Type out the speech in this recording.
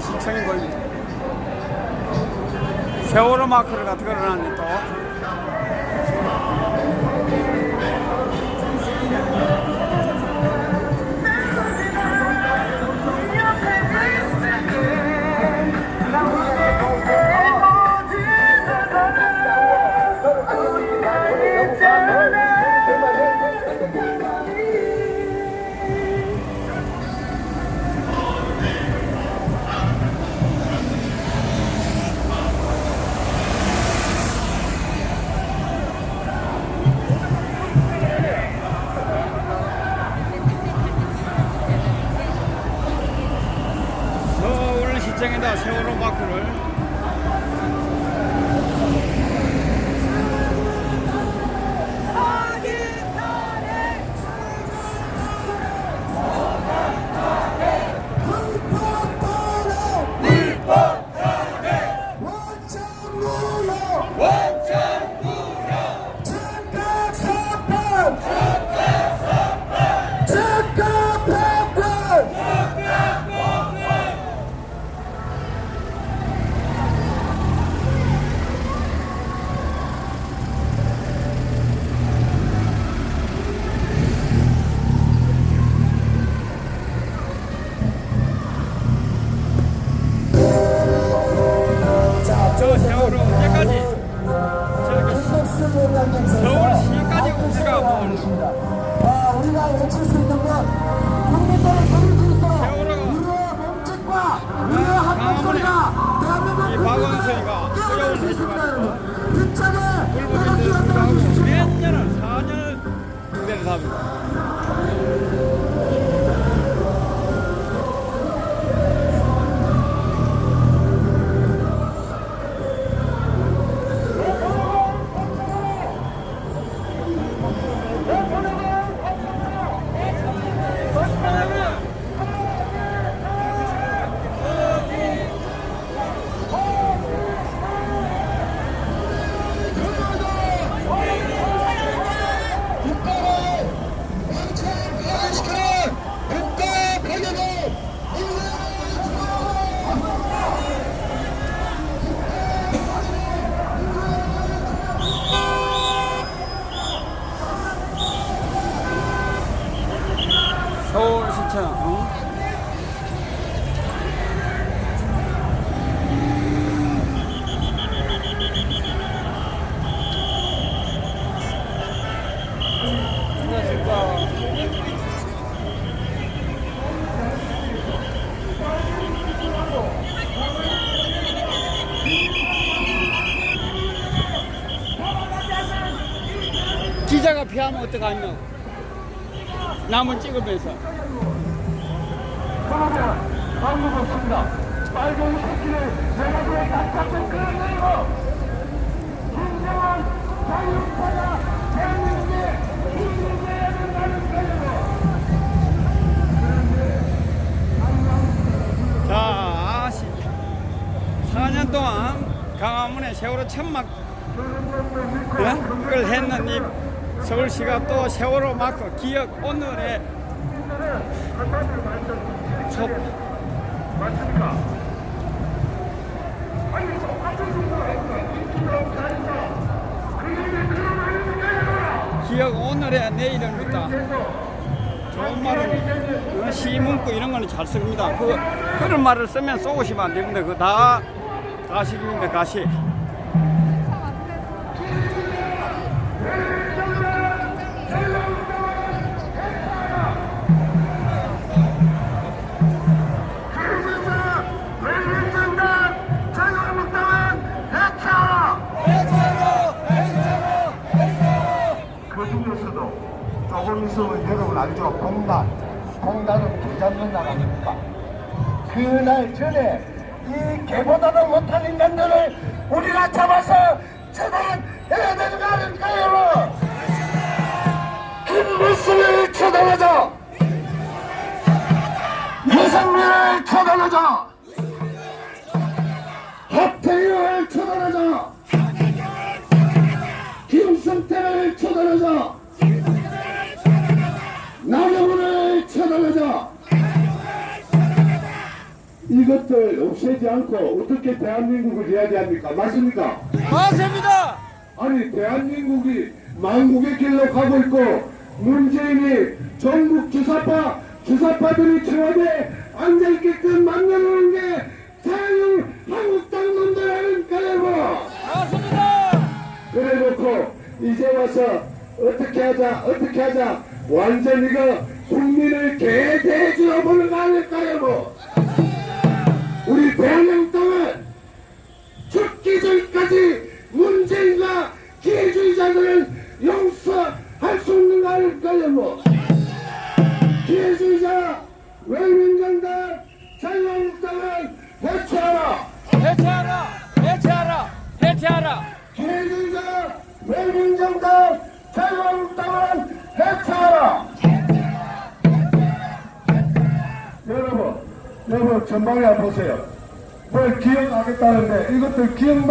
서울 시청이 보입니다. 세월호 마크를 갖다 걸어놨네 또. 세월호 마크를 서울 시까지 우리가 뭐 아, 우리가 외칠 수 있는 건 국민들을 소리 지르도록 세월호가 우리의 몸짓과 우리의 한번 소리가 대한민국 이 박원순이가 수 수용을 여러분. 힘차게 불법인들 따라 불구하고 주십시오. 몇 년을 4년을 군대를 답니다. 기자가 피하면 어떡하냐고 남을 찍으면서 그러면 방법 없습니다. 빨간 새끼를 딱 잡고 끌어내리고 진정한 자유파가 대한민국에 힘이 돼야 된다는 거예요. 자, 시- 4년 동안 강화문에 세월호 천막 예? 그걸 했는 이 서울시가 또 세월호 마크 기억 오늘의 첫 기억 오늘의 내일입니다. 좋은 말은 어, 시문구 이런 거는 잘 씁니다. 그 그런 말을 쓰면 쏘시면 안 됩니다. 그거 다 가식입니다. 가식. 있으면 여러분 알죠? 공단. 공단은 개 잡는 나라 아닙니까? 그날 전에 이 개보다도 못한 인간들을 우리가 잡아서 처단해야 되는 거 아닙니까? 김무수를 처단하자! 유승민을 처단하자! 박태규를 처단하자! 김성태를 처단하자! 이것들 없애지 않고 어떻게 대한민국을 이야기합니까? 맞습니까? 맞습니다. 아니 대한민국이 망국의 길로 가고 있고 문재인이 전국 주사파 주사파들이 청와대에 앉아있게끔 만들어놓은 게 자유한국당 놈들 아닙니까 여러분 맞습니다. 그래 놓고 이제 와서 어떻게 하자 어떻게 하자 완전 이거 국민을 개대해 주어 보는 거 아닐까 여러 기회주의자 외민정당 자유한국당은 해체하라 해체하라. 해체하라. 해체하라. 기회주의자 외민정당 자유한국당은 해체하라 여러분 여러분 전방에 보세요 뭘 기억하겠다는데 이것들 기억만